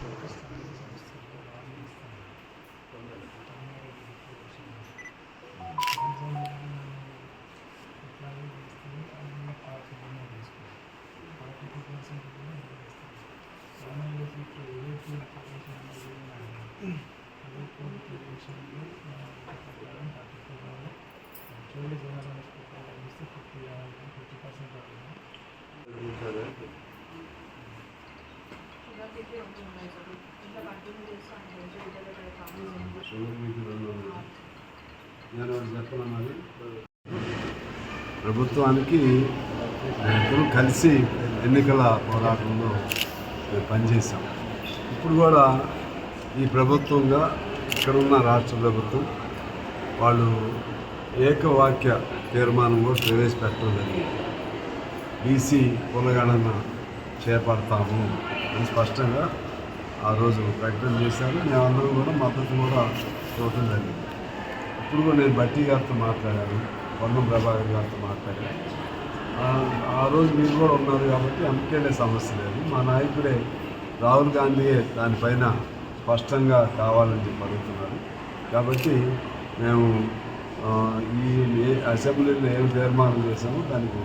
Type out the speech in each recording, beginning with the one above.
స్థానిక సంస్థల్లో వాళ్ళు ఇస్తారు ఎట్లాగే చేస్తుంది అన్ని పార్టీలోనే తీసుకుంటాం ఫార్టీ టూ పర్సెంట్ కూడా సామాన్య ఇప్పుడు ఏదైతే అప్లికేషన్ ఏదైతే అప్లికేషన్లో ప్రకారం థర్టీ టూ కావాలి యాక్చువల్లీ జనరల్ హాస్పిటల్ ఇస్తే ఫిఫ్టీ ఫిఫ్టీ పర్సెంట్ అవుతుంది నేను ఒకటి చెప్పను మరి ప్రభుత్వానికి ఇద్దరు కలిసి ఎన్నికల పోరాటంలో పనిచేశాం. ఇప్పుడు కూడా ఈ ప్రభుత్వంగా ఇక్కడ ఉన్న రాష్ట్ర ప్రభుత్వం వాళ్ళు ఏకవాక్య తీర్మానం కూడా ప్రవేశపెట్టడం జరిగింది. బీసీ కులగణన చేపడతాము. అని స్పష్టంగా ఆ రోజు ప్రకటన చేశారు మేమందరం కూడా మద్దతు కూడా చూడటం జరిగింది. ఇప్పుడు కూడా నేను బట్టి గారితో మాట్లాడాను పొన్నం ప్రభాకర్ గారితో మాట్లాడాను. ఆ- రోజు మీరు కూడా ఉన్నారు కాబట్టి అందుకేనే సమస్య లేదు. మా నాయకుడే రాహుల్ గాంధీయే దానిపైన స్పష్టంగా కావాలని చెప్పి అడుగుతున్నారు. కాబట్టి మేము ఈ ఏ- అసెంబ్లీలో ఏం తీర్మానం చేశామో దానికి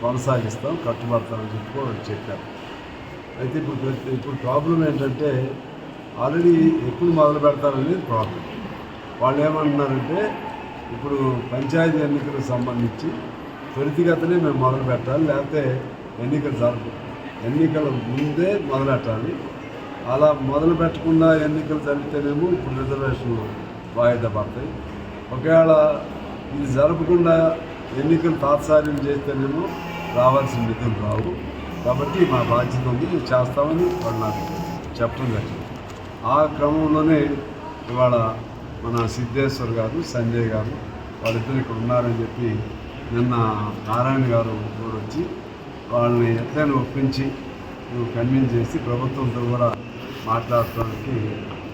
కొనసాగిస్తాం కట్టుబడతామని చెప్పి కూడా చెప్పారు. అయితే ఇప్పుడు ప్రతి- ఇప్పుడు ప్రాబ్లం ఏంటంటే ఆల్రెడీ ఎప్పుడు మొదలు పెడతారనేది ప్రాబ్లం వాళ్ళు ఏమంటున్నారంటే ఇప్పుడు పంచాయతీ ఎన్నికలకు సంబంధించి త్వరితగతనే మేము మొదలు పెట్టాలి లేకపోతే ఎన్నికలు జరగవు ఎన్నికల ముందే మొదలెట్టాలి అలా మొదలు పెట్టకుండా ఎన్నికలు జరిగితేనేమో ఇప్పుడు రిజర్వేషన్లు వాయిదా పడతాయి. ఒకవేళ ఇది జరపకుండా ఎన్నికలు తాత్సార్యం చేస్తేనేమో రావాల్సిన నిధులు రావు. కాబట్టి మా బాధ్యత ఉంది చేస్తామని వాళ్ళు నాకు చెప్పడం జరిగింది. ఆ క్రమంలోనే ఇవాళ మన సిద్ధేశ్వర్ గారు సంజయ్ గారు వాళ్ళిద్దరు ఇక్కడ ఉన్నారని చెప్పి నిన్న నారాయణ గారు కూడా వచ్చి వాళ్ళని ఎట్లయినా ఒప్పించి నువ్వు కన్విన్స్ చేసి ప్రభుత్వంతో కూడా మాట్లాడటానికి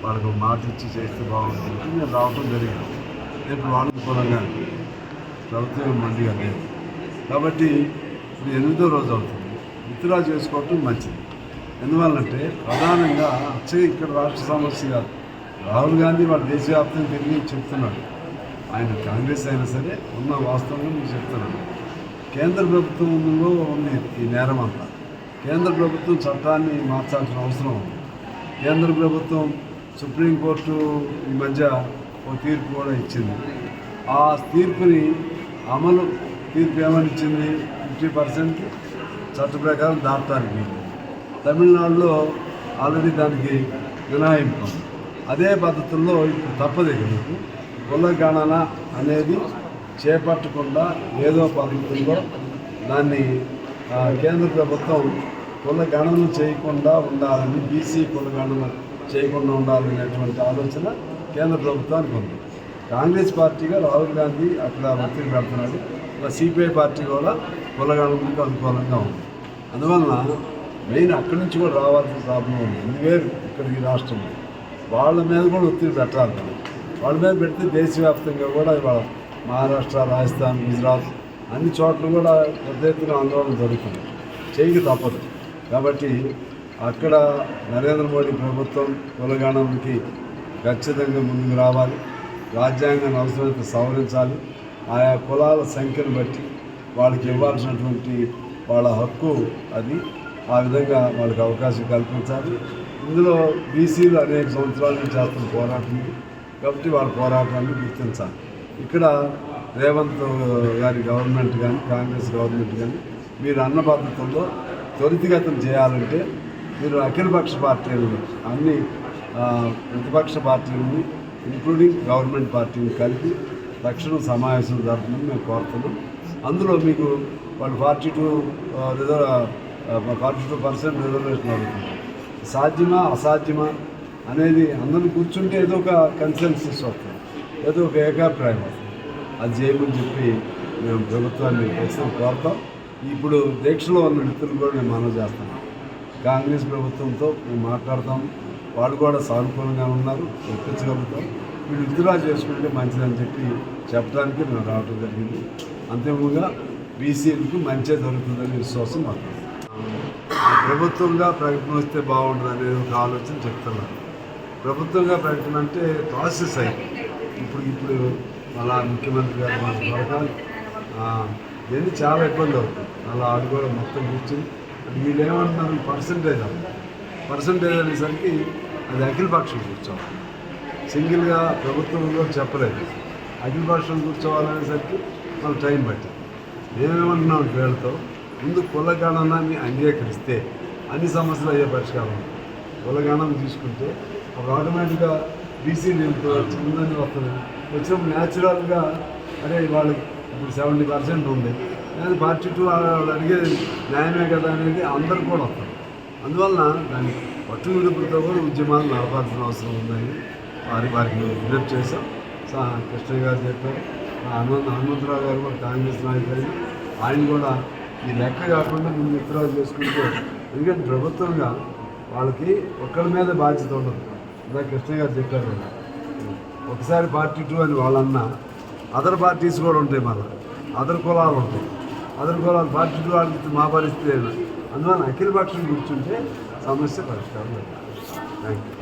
వాళ్ళకు ఒక మాట ఇచ్చి చేస్తే బాగుంటుంది నేను రావటం జరిగింది. రేపు వాళ్ళకి అనుకూలంగా ప్రభుత్వం మందిగా లేదు. కాబట్టి ఇది ఎనిమిదో రోజు అవుతుంది. విత్డ్రా చేసుకోవటం మంచిది. ఎందువల్లంటే ప్రధానంగా వచ్చే ఇక్కడ రాష్ట్ర సమస్య కాదు రాహుల్ గాంధీ వాడు దేశవ్యాప్తంగా తిరిగి చెప్తున్నాడు. ఆయన కాంగ్రెస్ అయినా సరే ఉన్న వాస్తవంగా మీకు చెప్తున్నాడు కేంద్ర ప్రభుత్వంలో ఉంది ఈ నేరం అంతా. కేంద్ర ప్రభుత్వం చట్టాన్ని మార్చాల్సిన అవసరం ఉంది. కేంద్ర ప్రభుత్వం సుప్రీంకోర్టు ఈ మధ్య ఒక తీర్పు కూడా ఇచ్చింది. ఆ తీర్పుని అమలు తీర్పు ఏమని ఇచ్చింది? ఫిఫ్టీ పర్సెంట్ చట్ట ప్రకారం దాటడానికి వీలు. తమిళనాడులో ఆల్రెడీ దానికి మినహాయింపు. అదే పద్ధతుల్లో ఇప్పుడు తప్పదు మీకు. కుల గణన అనేది చేపట్టకుండా ఏదో పద్ధతుల్లో దాన్ని కేంద్ర ప్రభుత్వం కుల గణన చేయకుండా ఉండాలని బీసీ కుల గణన చేయకుండా ఉండాలనేటువంటి ఆలోచన కేంద్ర ప్రభుత్వానికి ఉంది. కాంగ్రెస్ పార్టీగా రాహుల్ గాంధీ అక్కడ ఒత్తిడి పెడుతున్నాడు. సిపిఐ పార్టీ కూడా కుల అనుకూలంగా ఉంది. అందువలన మెయిన్ అక్కడి నుంచి కూడా రావాల్సిన ప్రాబ్లం ఉంది. ఇది ఇక్కడికి రాష్ట్రం వాళ్ళ మీద కూడా ఒత్తిడి పెట్టాలి వాళ్ళ మీద పెడితే దేశవ్యాప్తంగా కూడా ఇవాళ మహారాష్ట్ర రాజస్థాన్ గుజరాత్ అన్ని చోట్ల కూడా పెద్ద ఎత్తున ఆందోళన జరుగుతుంది చేయక తప్పదు. కాబట్టి అక్కడ నరేంద్ర మోడీ ప్రభుత్వం కులగణంకి ఖచ్చితంగా ముందుకు రావాలి. రాజ్యాంగాన్ని అవసరమైతే సవరించాలి. ఆయా కులాల సంఖ్యను బట్టి వాళ్ళకి ఇవ్వాల్సినటువంటి వాళ్ళ హక్కు అది ఆ విధంగా వాళ్ళకి అవకాశం కల్పించాలి. ఇందులో బీసీలు అనేక సంవత్సరాల నుంచి చేస్తున్న పోరాటం కాబట్టి వాళ్ళ పోరాటాన్ని గుర్తించాలి. ఇక్కడ రేవంత్ గారి గవర్నమెంట్ కానీ కాంగ్రెస్ గవర్నమెంట్ కానీ మీరు అన్న పద్ధతుల్లో త్వరితగతం చేయాలంటే మీరు అఖిలపక్ష పార్టీలని అన్ని ప్రతిపక్ష పార్టీలని ఇంక్లూడింగ్ గవర్నమెంట్ పార్టీని కలిపి తక్షణం సమావేశం జరపడం మేము కోరుతున్నాం. అందులో మీకు వాళ్ళు forty two reserve forty two percent reservation సాధ్యమా? అసాధ్యమా? అనేది అందరూ కూర్చుంటే ఏదో ఒక కన్సెన్సస్ వస్తుంది. ఏదో ఒక ఏకాభిప్రాయం వస్తుంది. అది చేయమని చెప్పి మేము ప్రభుత్వాన్ని ఖచ్చితంగా కోరుతాం. ఇప్పుడు దీక్షలో ఉన్న వ్యక్తులు కూడా మేము మనం చేస్తున్నాం కాంగ్రెస్ ప్రభుత్వంతో మేము మాట్లాడతాం. వాళ్ళు కూడా సానుకూలంగా ఉన్నారు. ఒప్పించగలుగుతాం. వీళ్ళు విత్డ్రా చేసుకుంటే మంచిదని చెప్పి చెప్పడానికి మేము రావడం జరిగింది. అంతిమంగా బీసీలకు మంచిగా జరుగుతుందని విశ్వాసం మాకు. ప్రభుత్వంగా ప్రకటన వస్తే బాగుంటుంది అనేది ఒక ఆలోచన చెప్తున్నారు. ప్రభుత్వంగా ప్రకటన అంటే ప్రాసెస్ అయ్యి ఇప్పుడు ఇప్పుడు అలా ముఖ్యమంత్రి గారు మన దొరకాలి. ఇవన్నీ చాలా ఇబ్బంది అవుతుంది. అలా ఆడుకోవడం కూడా మొత్తం కూర్చుని అది వీళ్ళు ఏమంటున్నారు? పర్సంటేజ్ పర్సంటేజ్ అనేసరికి అది అఖిలపక్షం కూర్చోవాలి. సింగిల్గా ప్రభుత్వంలో చెప్పలేదు. అఖిలపక్షం కూర్చోవాలనేసరికి మనకు టైం పట్టింది. మేమేమంటున్నాం వీళ్ళతో ముందు కులగణనాన్ని అంగీకరిస్తే అన్ని సమస్యలు అయ్యే పరిష్కారం కులగణం తీసుకుంటే అప్పుడు ఆటోమేటిక్గా బీసీ ఉందని వస్తుంది. వచ్చినప్పుడు న్యాచురల్గా అరే వాళ్ళకి ఇప్పుడు సెవెంటీ పర్సెంట్ ఉంది. కానీ ఫార్టీ టూ వాళ్ళు అడిగేది న్యాయమే కదా అనేది అందరు కూడా వస్తారు. అందువలన దాన్ని పట్టు విడుపులతో కూడా ఉద్యమాలు నడపాల్సిన అవసరం ఉందని వారి వారికి విజ్ఞప్తి చేశాం. కృష్ణ గారు చెప్పారు. హనుమంత హనుమంతరావు గారు కూడా కాంగ్రెస్ నాయకులు ఆయన కూడా ఈ లెక్క కాకుండా ముందు విత్డ్రా చేసుకుంటే ఎందుకంటే ప్రభుత్వంగా వాళ్ళకి ఒక్కరి మీద బాధ్యత ఉండదు. ఇలా కృష్ణ గారు చెప్పారు ఒకసారి పార్టీ టూ అని వాళ్ళన్నా అదర్ పార్టీస్ కూడా ఉంటాయి మళ్ళీ. అదర్ కులాలు ఉంటాయి. అదర్ కులాలు పార్టీ టూ వాళ్ళకి మా పరిస్థితి అందువల్ల అఖిల పక్షం కూర్చుంటే సమస్య పరిష్కారం థ్యాంక్ యూ